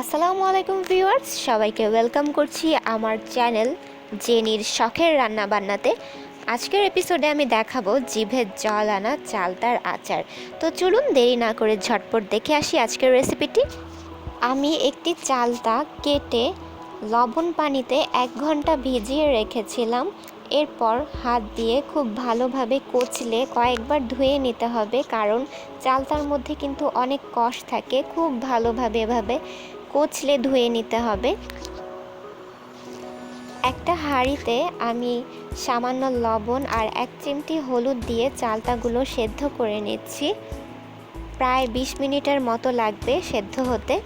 আসসালামু আলাইকুম ভিউয়ার্স, সবাইকে ওয়েলকাম করছি আমার চ্যানেল জেনির শখের রান্না বান্নাতে আজকের এপিসোডে আমি দেখাবো জিভের জল আনা চালতার আচার। তো চলুন দেরি না করে ঝটপট দেখে আসি আজকের রেসিপিটি। আমি একটি চালতা কেটে লবণ পানিতে এক ঘণ্টা ভিজিয়ে রেখেছিলাম। এরপর হাত দিয়ে খুব ভালোভাবে কচলে কয়েকবার ধুয়ে নিতে হবে, কারণ চালতার মধ্যে কিন্তু অনেক কষ থাকে, খুব ভালোভাবে এভাবে কচলে ধুয়ে নিতে হবে। একটা হাঁড়িতে আমি সামান্য লবণ আর এক চিমটি হলুদ দিয়ে চালতাগুলো সেদ্ধ করে নিচ্ছি। প্রায় বিশ মিনিটের মতো লাগবে সেদ্ধ হতে।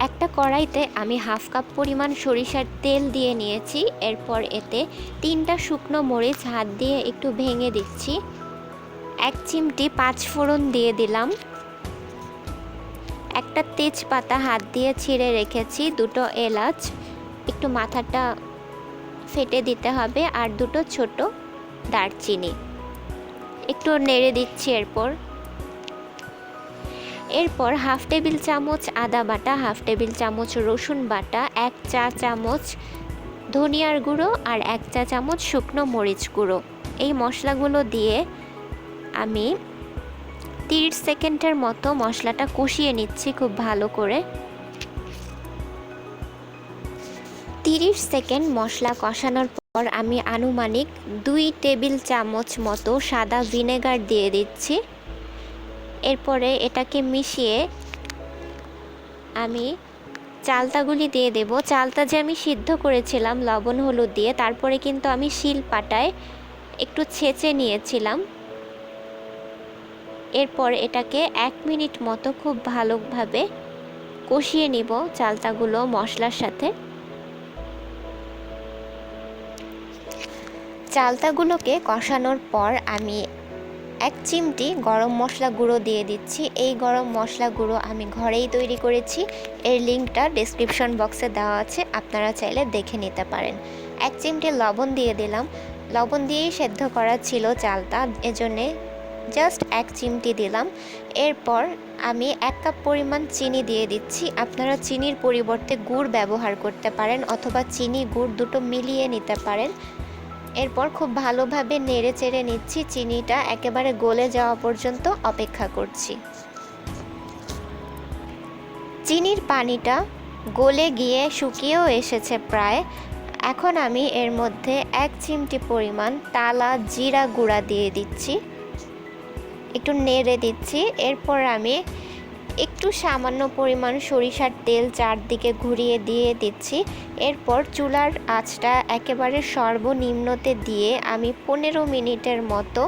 একটা কড়াইতে আমি হাফ কাপ পরিমাণ সরিষার তেল দিয়ে নিয়েছি। এরপর এতে তিনটা শুকনো মরিচ হাত দিয়ে একটু ভেঙে দিচ্ছি। এক চিমটি পাঁচ ফোড়ন দিয়ে দিলাম। একটা তেজপাতা হাত দিয়ে ছিঁড়ে রেখেছি, দুটো এলাচ, একটু মাথাটা ফেটে দিতে হবে আর দুটো ছোট দারচিনি। একটু নেড়ে দিচ্ছি এরপর। এরপর হাফ টেবিল চামচ আদা বাটা, হাফ টেবিল চামচ রসুন বাটা, এক চা চামচ ধনিয়ার গুঁড়ো আর এক চা চামচ শুকনো মরিচ গুঁড়ো। এই মশলাগুলো দিয়ে আমি তিরিশ সেকেন্ডের মতো মশলাটা কষিয়ে নিচ্ছি খুব ভালো করে। তিরিশ সেকেন্ড মশলা কষানোর পর আমি আনুমানিক দুই টেবিল চামচ মতো সাদা ভিনেগার দিয়ে দিচ্ছি। এরপরে এটাকে মিশিয়ে আমি চালতাগুলি দিয়ে দেব। চালতা যে আমি সিদ্ধ করেছিলাম লবণ হলুদ দিয়ে, তারপরে কিন্তু আমি শিল পাটায় একটু ছেঁচে নিয়েছিলাম। এরপর এটাকে এক মিনিট মতো খুব ভালোভাবে কষিয়ে নিব চালতাগুলো মশলার সাথে। চালতাগুলোকে কষানোর পর আমি এক চিমটি গরম মশলা গুঁড়ো দিয়ে দিচ্ছি। এই গরম মশলা গুঁড়ো আমি ঘরেই তৈরি করেছি। এর লিঙ্কটা ডিসক্রিপশন বক্সে দেওয়া আছে, আপনারা চাইলে দেখে নিতে পারেন। এক চিমটি লবণ দিয়ে দিলাম। লবণ দিয়েই সেদ্ধ করা ছিল চালটা এজন্যে জাস্ট এক চিমটি দিলাম। এরপর আমি এক কাপ পরিমাণ চিনি দিয়ে দিচ্ছি। আপনারা চিনির পরিবর্তে গুড় ব্যবহার করতে পারেন অথবা চিনি, গুড় দুটো মিলিয়ে নিতে পারেন। এরপর খুব ভালোভাবে নেড়ে চেড়ে নিচ্ছি। চিনিটা একেবারে গলে যাওয়া পর্যন্ত অপেক্ষা করছি। চিনির পানিটা গলে গিয়ে শুকিয়েও এসেছে প্রায়। এখন আমি এর মধ্যে এক চিমটি পরিমাণ টালা জিরা গুঁড়া দিয়ে দিচ্ছি। একটু নেড়ে দিচ্ছি। এরপর আমি একটু সামান্য পরিমাণ সরিষার তেল চারদিকে ঘুরিয়ে দিয়ে দিচ্ছি। এরপর চুলার আঁচটা একেবারে সর্বনিম্নতে দিয়ে আমি পনেরো মিনিটের মতো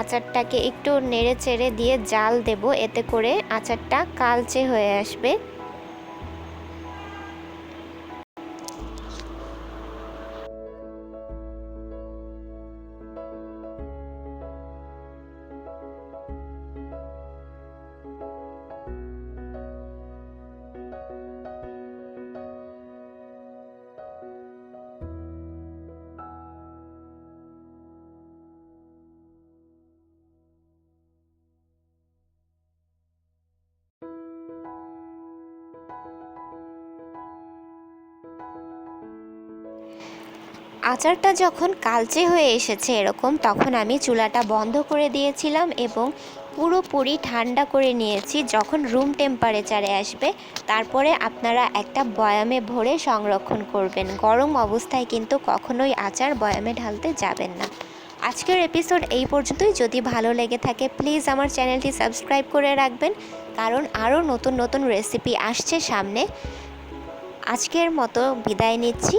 আচারটাকে একটু নেড়ে চেড়ে দিয়ে জাল দেব। এতে করে আচারটা কালচে হয়ে আসবে। আচারটা যখন কালচে হয়ে এসেছে এরকম, তখন আমি চুলাটা বন্ধ করে দিয়েছিলাম এবং পুরোপুরি ঠান্ডা করে নিয়েছি যখন রুম টেম্পারেচারে আসবে। তারপরে আপনারা একটা বয়ামে ভরে সংরক্ষণ করবেন। গরম অবস্থায় কিন্তু কখনোই আচার বয়ামে ঢালতে যাবেন না। আজকের এপিসোড এই পর্যন্তই। যদি ভালো লেগে থাকে প্লিজ আমার চ্যানেলটি সাবস্ক্রাইব করে রাখবেন, কারণ আরও নতুন নতুন রেসিপি আসছে সামনে। আজকের মতো বিদায় নিচ্ছি।